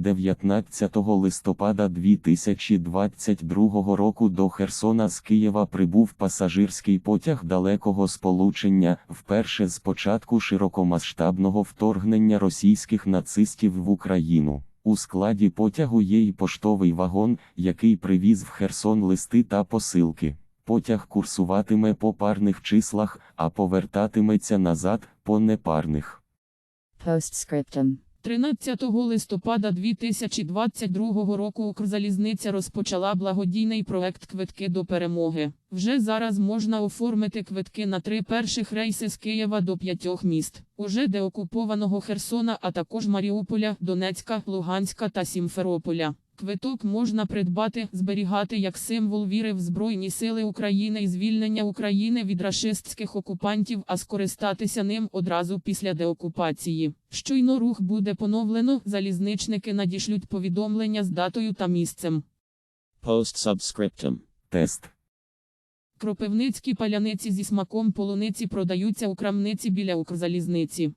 19 листопада 2022 року до Херсона з Києва прибув пасажирський потяг далекого сполучення, вперше з початку широкомасштабного вторгнення російських нацистів в Україну. У складі потягу є й поштовий вагон, який привіз в Херсон листи та посилки. Потяг курсуватиме по парних числах, а повертатиметься назад по непарних. Postscriptum. 13 листопада 2022 року Укрзалізниця розпочала благодійний проект Квитки до перемоги. Вже зараз можна оформити квитки на три перших рейси з Києва до п'ятьох міст, уже деокупованого Херсона, а також Маріуполя, Донецька, Луганська та Сімферополя. Квиток можна придбати, зберігати як символ віри в Збройні Сили України і звільнення України від рашистських окупантів, а скористатися ним одразу після деокупації. Щойно рух буде поновлено, залізничники надішлють повідомлення з датою та місцем. Postscriptum. Тест. Кропивницькі паляниці зі смаком полуниці продаються у крамниці біля Укрзалізниці.